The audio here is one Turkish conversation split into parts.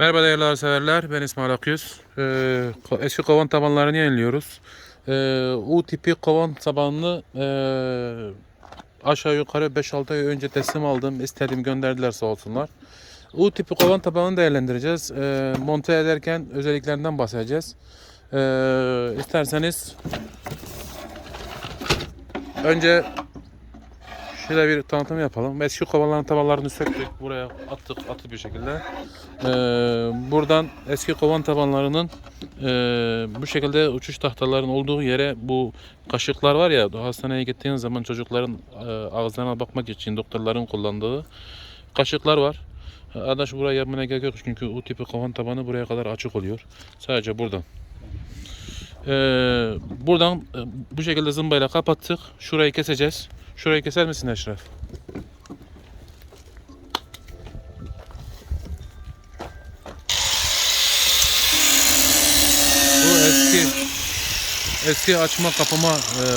Merhaba değerli severler. Ben İsmail Akyüz. Ee, eski kovan tabanlarını yeniliyoruz. Ee, U tipi kovan tabanını ee, aşağı yukarı 5-6 ay önce teslim aldım. İstedim gönderdiler sağ olsunlar. U tipi kovan tabanını değerlendireceğiz. Ee, monte ederken özelliklerinden bahsedeceğiz. Ee, isterseniz önce şöyle bir tanıtım yapalım. Eski kovanların tabanlarını söktük. Buraya attık atı bir şekilde. Ee, buradan eski kovan tabanlarının e, bu şekilde uçuş tahtaların olduğu yere bu kaşıklar var ya hastaneye gittiğiniz zaman çocukların e, ağızlarına bakmak için doktorların kullandığı kaşıklar var. Adaş buraya yapmaya gerek yok çünkü o tipi kovan tabanı buraya kadar açık oluyor. Sadece buradan. Ee, buradan e, bu şekilde zımbayla kapattık. Şurayı keseceğiz. Şurayı keser misin Eşref? Bu eski eski açma kapama eee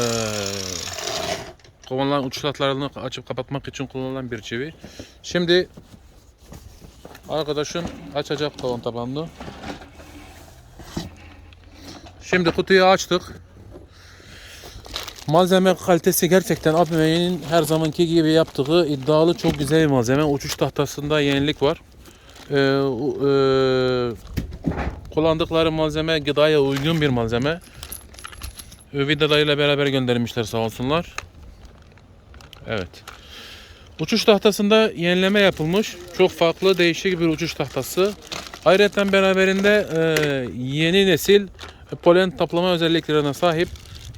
kovanların uç hatlarını açıp kapatmak için kullanılan bir çivi. Şimdi arkadaşım açacak kovan tabanını. Şimdi kutuyu açtık. Malzeme kalitesi gerçekten Abmeye'nin her zamanki gibi yaptığı iddialı çok güzel bir malzeme. Uçuş tahtasında yenilik var. Ee, eee, kullandıkları malzeme gıdaya uygun bir malzeme. Ee, Vidalarıyla beraber göndermişler sağ olsunlar. Evet. Uçuş tahtasında yenileme yapılmış. Çok farklı değişik bir uçuş tahtası. Ayrıca beraberinde eee, yeni nesil polen toplama özelliklerine sahip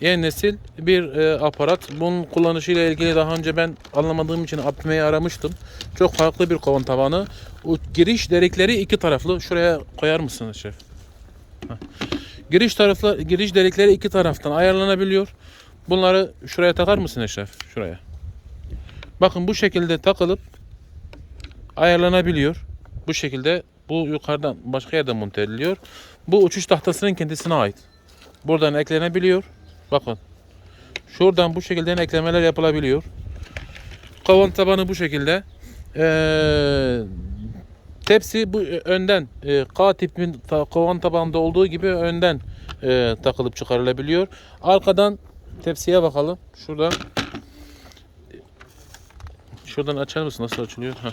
yeni nesil bir e, aparat. Bunun kullanışıyla ilgili daha önce ben anlamadığım için Abme'yi aramıştım. Çok farklı bir kovan tabanı. O giriş delikleri iki taraflı. Şuraya koyar mısınız şef? Giriş taraflı giriş delikleri iki taraftan ayarlanabiliyor. Bunları şuraya takar mısın Eşref? Şuraya. Bakın bu şekilde takılıp ayarlanabiliyor. Bu şekilde bu yukarıdan başka yerde monte ediliyor. Bu uçuş tahtasının kendisine ait. Buradan eklenebiliyor. Bakın. Şuradan bu şekilde eklemeler yapılabiliyor. Kovan tabanı bu şekilde. Ee, tepsi bu önden e, K tipin ta- kovan tabanında olduğu gibi önden e, takılıp çıkarılabiliyor. Arkadan tepsiye bakalım. Şuradan Şuradan açar mısın? Nasıl açılıyor? Heh.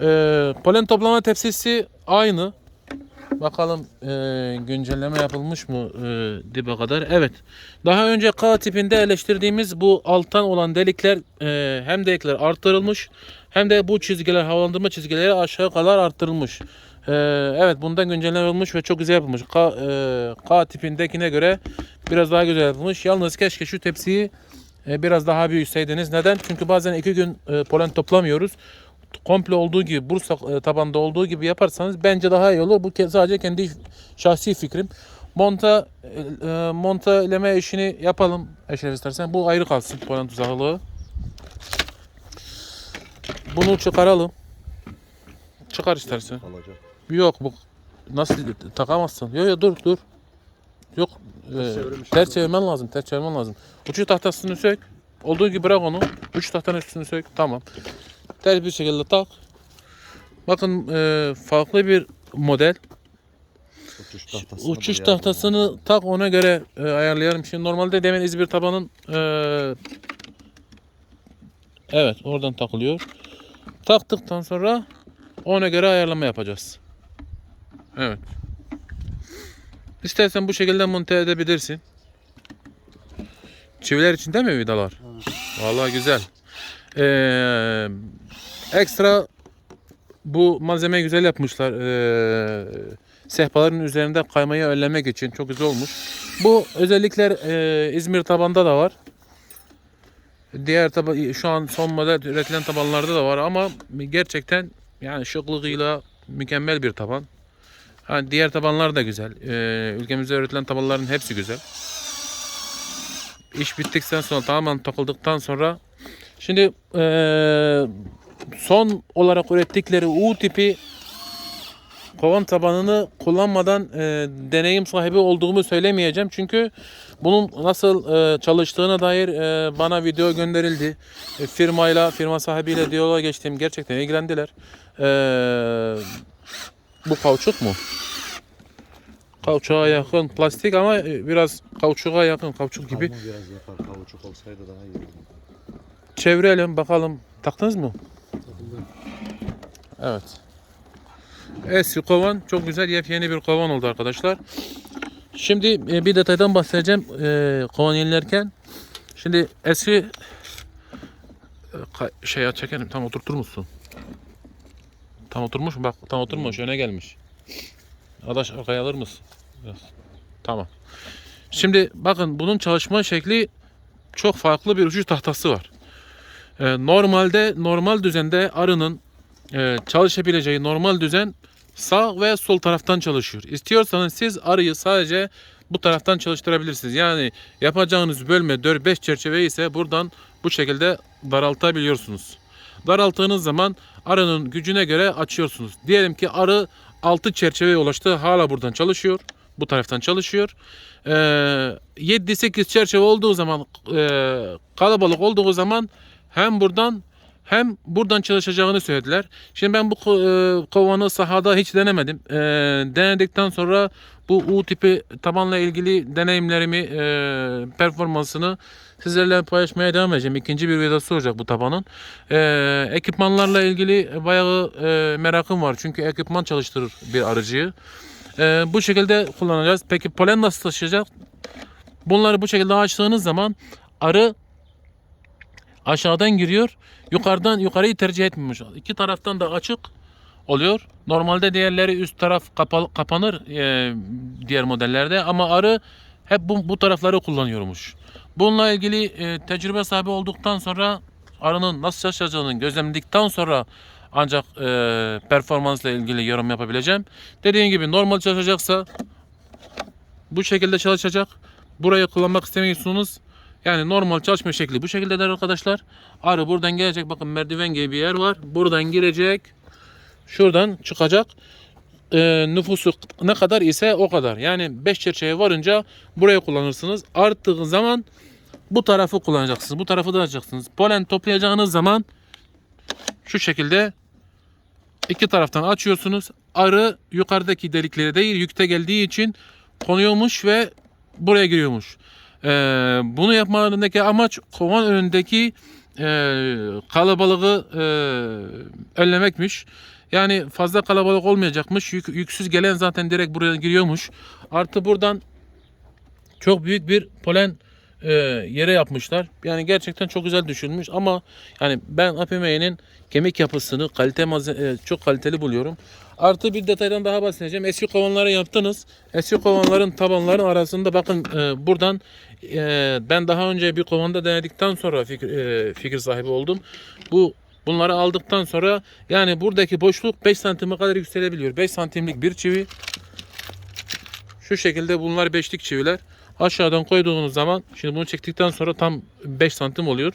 Ee, polen toplama tepsisi aynı. Bakalım e, güncelleme yapılmış mı e, dibe kadar? Evet. Daha önce K tipinde eleştirdiğimiz bu alttan olan delikler e, hem delikler arttırılmış hem de bu çizgiler havalandırma çizgileri aşağı kadar arttırılmış. E, evet bundan güncelleme yapılmış ve çok güzel yapılmış. K, e, K tipindekine göre biraz daha güzel yapılmış. Yalnız keşke şu tepsiyi e, biraz daha büyütseydiniz. Neden? Çünkü bazen iki gün e, polen toplamıyoruz. Komple olduğu gibi Bursa e, tabanda olduğu gibi yaparsanız bence daha iyi olur. Bu sadece kendi şahsi fikrim. Monta e, e, montaleme işini yapalım Eşref istersen. Bu ayrı kalsın polen tuzaklığı. Bunu çıkaralım. Çıkar istersen. Yok bu nasıl takamazsın? Yok yok dur dur. Yok e, ters çevirmen lazım. Ters çevirmen lazım. Uçuş tahtasını sök. Olduğu gibi bırak onu. Uç tahtanın üstünü sök. Tamam. Ters bir şekilde tak. Bakın e, farklı bir model. Uçuş tahtasını Uçuş tahtasını tak ona göre e, ayarlayalım. Şimdi normalde demin İzmir tabanın e, evet oradan takılıyor. Taktıktan sonra ona göre ayarlama yapacağız. Evet. İstersen bu şekilde monte edebilirsin. Çiviler içinde mi vidalar? Vallahi güzel. Ee, ekstra bu malzemeyi güzel yapmışlar. Ee, sehpaların üzerinde kaymayı önlemek için çok güzel olmuş. Bu özellikler e, İzmir tabanda da var. Diğer taba şu an son model üretilen tabanlarda da var ama gerçekten yani şıklığıyla mükemmel bir taban. Ha, diğer tabanlar da güzel. Ee, ülkemizde üretilen tabanların hepsi güzel. İş bittikten sonra tamamen takıldıktan sonra şimdi eee, son olarak ürettikleri U tipi kovan tabanını kullanmadan eee, deneyim sahibi olduğumu söylemeyeceğim. Çünkü bunun nasıl eee, çalıştığına dair eee, bana video gönderildi. E, firmayla, firma sahibiyle diyaloğa geçtiğim gerçekten ilgilendiler. Eee Bu kauçuk mu? Kauçuğa yakın plastik ama e, biraz kauçuğa yakın kauçuk gibi. Biraz yapar. Kavuçuk olsaydı daha iyi olurdu. Çevirelim bakalım. Taktınız mı? Evet. Eski kovan çok güzel yepyeni bir kovan oldu arkadaşlar. Şimdi e, bir detaydan bahsedeceğim e, kovan yenilerken. Şimdi eski e, şey çekelim tam oturtur musun? Tam oturmuş mu? Bak tam oturmuş öne gelmiş. Adaş arkaya alır mısın? Biraz. Tamam. Şimdi bakın bunun çalışma şekli çok farklı bir uçuş tahtası var. Ee, normalde normal düzende arının e, çalışabileceği normal düzen sağ ve sol taraftan çalışıyor. İstiyorsanız siz arıyı sadece bu taraftan çalıştırabilirsiniz. Yani yapacağınız bölme 4-5 çerçeve ise buradan bu şekilde daraltabiliyorsunuz. Daralttığınız zaman arının gücüne göre açıyorsunuz. Diyelim ki arı 6 çerçeveye ulaştı. Hala buradan çalışıyor. Bu taraftan çalışıyor. Ee, 7-8 çerçeve olduğu zaman e, kalabalık olduğu zaman hem buradan hem buradan çalışacağını söylediler. Şimdi ben bu e, kovanı sahada hiç denemedim. E, denedikten sonra bu U tipi tabanla ilgili deneyimlerimi, e, performansını sizlerle paylaşmaya devam edeceğim. İkinci bir videosu olacak bu tabanın. Ekipmanlarla ilgili bayağı merakım var. Çünkü ekipman çalıştırır bir arıcıyı. Bu şekilde kullanacağız. Peki polen nasıl taşıyacak? Bunları bu şekilde açtığınız zaman arı aşağıdan giriyor. Yukarıdan yukarıyı tercih etmiyormuş. İki taraftan da açık oluyor. Normalde diğerleri üst taraf kapalı, kapanır e, diğer modellerde ama arı hep bu, bu tarafları kullanıyormuş. Bununla ilgili e, tecrübe sahibi olduktan sonra arının nasıl çalışacağını gözlemledikten sonra ancak e, performansla ilgili yorum yapabileceğim. Dediğim gibi normal çalışacaksa bu şekilde çalışacak. Burayı kullanmak istemiyorsunuz. Yani normal çalışma şekli bu şekildedir arkadaşlar. Arı buradan gelecek. Bakın merdiven gibi bir yer var. Buradan girecek. Şuradan çıkacak. Ee, nüfusu ne kadar ise o kadar. Yani 5 çerçeve varınca burayı kullanırsınız. Arttığı zaman bu tarafı kullanacaksınız. Bu tarafı da açacaksınız. Polen toplayacağınız zaman şu şekilde iki taraftan açıyorsunuz. Arı yukarıdaki deliklere değil yükte geldiği için konuyormuş ve buraya giriyormuş. Ee, bunu yapmalarındaki amaç kovan önündeki e, kalabalığı e, önlemekmiş. Yani fazla kalabalık olmayacakmış. Yük, yüksüz gelen zaten direkt buraya giriyormuş. Artı buradan çok büyük bir polen e, yere yapmışlar. Yani gerçekten çok güzel düşünmüş ama yani ben APM'nin kemik yapısını kalite e, çok kaliteli buluyorum. Artı bir detaydan daha bahsedeceğim. Eski kovanları yaptınız. Eski kovanların tabanların arasında bakın e, buradan e, ben daha önce bir kovanda denedikten sonra fikir, e, fikir sahibi oldum. Bu bunları aldıktan sonra yani buradaki boşluk 5 santime kadar yükselebiliyor. 5 santimlik bir çivi şu şekilde bunlar beşlik çiviler. Aşağıdan koyduğunuz zaman şimdi bunu çektikten sonra tam 5 santim oluyor.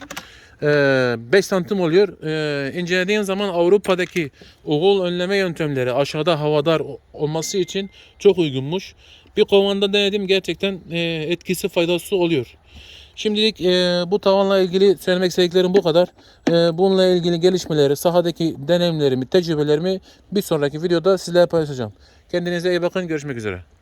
5 santim oluyor. Ee, incelediğin zaman Avrupa'daki oğul önleme yöntemleri aşağıda havadar olması için çok uygunmuş. Bir kovanda denedim gerçekten e, etkisi faydası oluyor. Şimdilik e, bu tavanla ilgili söylemek istediklerim bu kadar. E, bununla ilgili gelişmeleri, sahadaki deneyimlerimi, tecrübelerimi bir sonraki videoda sizlerle paylaşacağım. Kendinize iyi bakın. Görüşmek üzere.